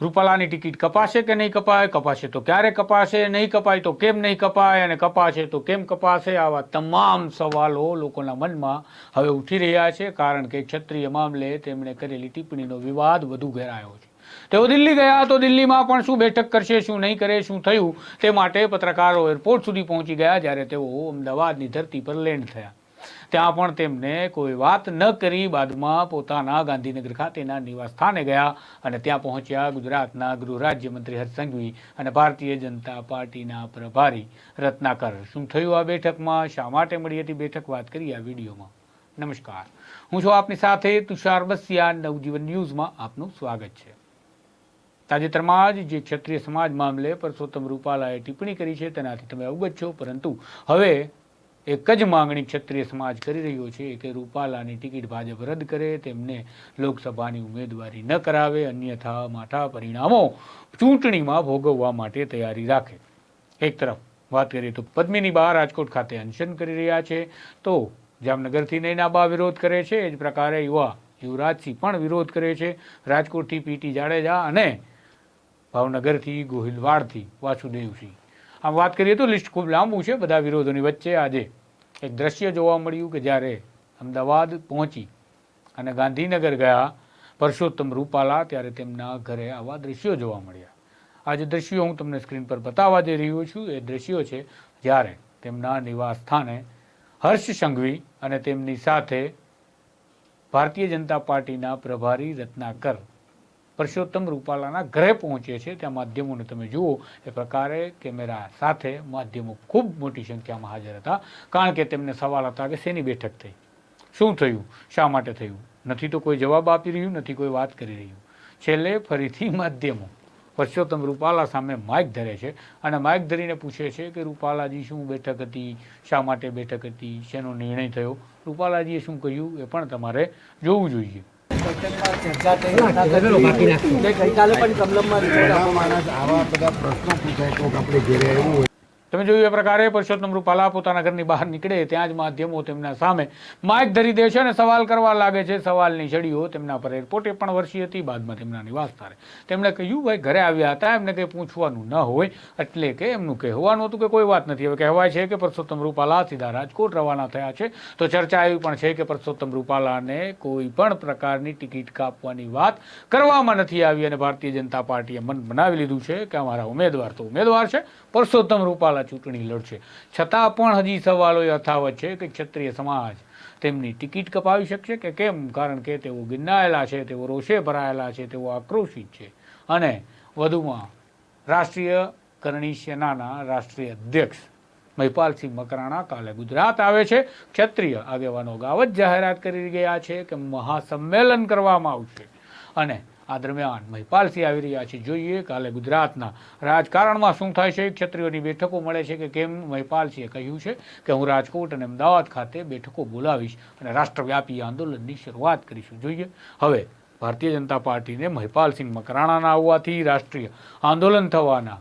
રૂપાલાની ticket કપાશે કે નહીં કપાય? કપાશે તો ક્યારે કપાશે? નહીં કપાય તો કેમ નહીં કપાય? અને કપાશે તો કેમ કપાશે? આવા તમામ સવાલો લોકોના મનમાં હવે ઉઠી રહ્યા છે, કારણ કે ક્ષત્રિય મામલે તેમણે કરેલી ટિપ્પણીનો વિવાદ વધુ ઘેરાયો છે. તેઓ દિલ્હી ગયા તો દિલ્હીમાં પણ શું બેઠક કરશે, શું નહીં કરે, શું થયું? તે માટે પત્રકારો એરપોર્ટ સુધી પહોંચી ગયા, જ્યારે તેઓ અમદાવાદની ધરતી પર લેન્ડ થયા. ત્યાં પણ તેમને કોઈ વાત ન કરી. બાદમાં પોતાના ગાંધીનગર ખાતેના નિવાસસ્થાને ગયા અને ત્યાં પહોંચ્યા ગુજરાતના ગૃહ રાજ્યમંત્રી હર્ષ સંઘવી અને ભારતીય જનતા પાર્ટીના પ્રભારી રત્નાકર. શું થયું આ બેઠકમાં? શા માટે મળી હતી બેઠક? વાત કરી આ વિડીયોમાં. નમસ્કાર. હું છું આપની સાથે તુષાર બસિયા. નવજીવન ન્યૂઝમાં આપનું સ્વાગત છે. તાજેતરમાં જ જે ક્ષત્રિય સમાજ મામલે પરસોત્તમ રૂપાલાએ ટિપ્પણી કરી છે, તેનાથી તમે અવગત છો. પરંતુ હવે એક જ માંગણી ક્ષત્રિય સમાજ કરી રહ્યો છે કે રૂપાલાની ટિકિટ ભાજપ રદ કરે, તેમને લોકસભાની ઉમેદવારી ન કરાવે, અન્યથા માઠા પરિણામો ચૂંટણીમાં ભોગવવા માટે તૈયારી રાખે. એક તરફ વાત કરીએ તો પદ્મિની બહાર રાજકોટ ખાતે અનશન કરી રહ્યા છે, તો જામનગરથી નૈનાબા વિરોધ કરે છે, એ જ પ્રકારે યુવા યુવરાજસિંહ પણ વિરોધ કરે છે, રાજકોટથી પીટી જાડેજા અને ભાવનગરથી ગોહિલવાડથી વાસુદેવસિંહ. આમ વાત કરીએ તો લિસ્ટ ખૂબ લાંબુ છે, બધા વિરોધોની વચ્ચે આજે એક દ્રશ્ય જોવા મળ્યું કે જ્યારે અમદાવાદ પહોંચી અને ગાંધીનગર ગયા, પરસોત્તમ રૂપાલા ત્યારે તેમના ઘરે આવા દ્રશ્યો જોવા મળ્યા. આ જે દ્રશ્યો હું તમને સ્ક્રીન પર બતાવવા જઈ રહ્યો છું, એ દ્રશ્યો છે જ્યારે તેમના નિવાસ સ્થાને હર્ષ સંઘવી અને તેમની સાથે ભારતીય જનતા પાર્ટીના પ્રભારી રત્નાકર પરસોત્તમ રૂપાલાના ઘરે પહોંચે છે. ત્યાં માધ્યમોને તમે જુઓ, એ પ્રકારે કેમેરા સાથે માધ્યમો ખૂબ મોટી સંખ્યામાં હાજર હતા. કારણ કે તેમને સવાલ હતા કે શેની બેઠક થઈ? શું થયું? શા માટે થયું? નથી તો કોઈ જવાબ આપી રહ્યું, નથી કોઈ વાત કરી રહ્યું. છેલ્લે ફરીથી માધ્યમો. પરસોત્તમ રૂપાલા સામે માઇક ધરે છે અને માઇક ધરીને પૂછે છે કે રૂપાલાજી શું બેઠક હતી? શા માટે બેઠક હતી? શેનો નિર્ણય થયો? રૂપાલાજીએ શું કહ્યું એ પણ તમારે જોવું જોઈએ. ગઈકાલે પણ કમલમમાં રિપોર્ટ આપવામાં આવા બધા પ્રશ્નો પૂછાય તો આપણે ઘેરે હોય તમે જોયું એ પ્રકારે પરસોત્તમ રૂપાલા પોતાના ઘરની બહાર નીકળે, ત્યાં જ માધ્યમો તેમના સામે માઇક ધરી દે છે અને સવાલ કરવા લાગે છે. સવાલની છડીઓ તેમના પર એરપોર્ટે પણ વર્ષી હતી. બાદમાં તેમના નિવાસ સ્થાને તેમણે કહ્યું, ભાઈ, ઘરે આવ્યા હતા. એમને કંઈ પૂછવાનું ન હોય, એટલે કે એમનું કહેવાનું હતું કે કોઈ વાત નથી. હવે કહેવાય છે કે પરસોત્તમ રૂપાલા સીધા રાજકોટ રવાના થયા છે. તો ચર્ચા એવી પણ છે કે પરસોત્તમ રૂપાલાને કોઈ પણ પ્રકારની ટિકિટ કાપવાની વાત કરવામાં નથી આવી અને ભારતીય જનતા પાર્ટીએ મન બનાવી લીધું છે કે અમારા ઉમેદવાર તો ઉમેદવાર છે. પરસોત્તમ રૂપાલા ચૂંટણી લડશે. છતાં પણ હજી સવાલો યથાવત છે કે ક્ષત્રિય સમાજ તેમની ટિકિટ કપાવી શકશે કે કેમ? કારણ કે તેઓ ગિન્નાયેલા છે, તેઓ રોષે ભરાયેલા છે, તેઓ આક્રોશિત છે. અને વધુમાં રાષ્ટ્રીય કરણી સેનાના રાષ્ટ્રીય અધ્યક્ષ મહિપાલસિંહ મકરાણા કાલે ગુજરાત આવે છે. ક્ષત્રિય આગેવાનો ગાવત જાહેરાત કરી ગયા છે કે મહાસંમેલન કરવામાં આવશે. અને આ દરમિયાન મહિપાલસિંહ આવી રહ્યા છે. જોઈએ કાલે ગુજરાતના રાજકારણમાં શું થાય છે. ક્ષત્રિયોની બેઠકો મળે છે કે કેમ? મહિપાલસિંહે કહ્યું છે કે હું રાજકોટ અને અમદાવાદ ખાતે બેઠકો બોલાવીશ અને રાષ્ટ્રવ્યાપી આંદોલનની શરૂઆત કરીશું. જોઈએ, હવે ભારતીય જનતા પાર્ટીને મહિપાલસિંહ મકરાણાના આવવાથી રાષ્ટ્રીય આંદોલન થવાના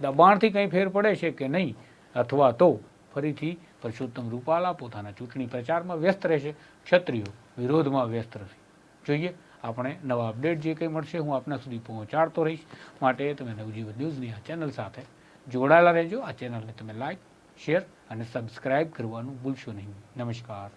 દબાણથી કંઈ ફેર પડે છે કે નહીં? અથવા તો ફરીથી પરસોત્તમ રૂપાલા પોતાના ચૂંટણી પ્રચારમાં વ્યસ્ત રહેશે. ક્ષત્રિયો વિરોધમાં વ્યસ્ત રહેશે. જોઈએ આપણે નવા અપડેટ જે કંઈ મળશે હું આપના સુધી પહોંચાડતો રહીશ. માટે તમે નવજીવન ન્યૂઝની આ ચેનલ સાથે જોડાયેલા રહેજો. આ ચેનલને તમે લાઈક શેર અને સબસ્ક્રાઈબ કરવાનું ભૂલશો નહીં. નમસ્કાર.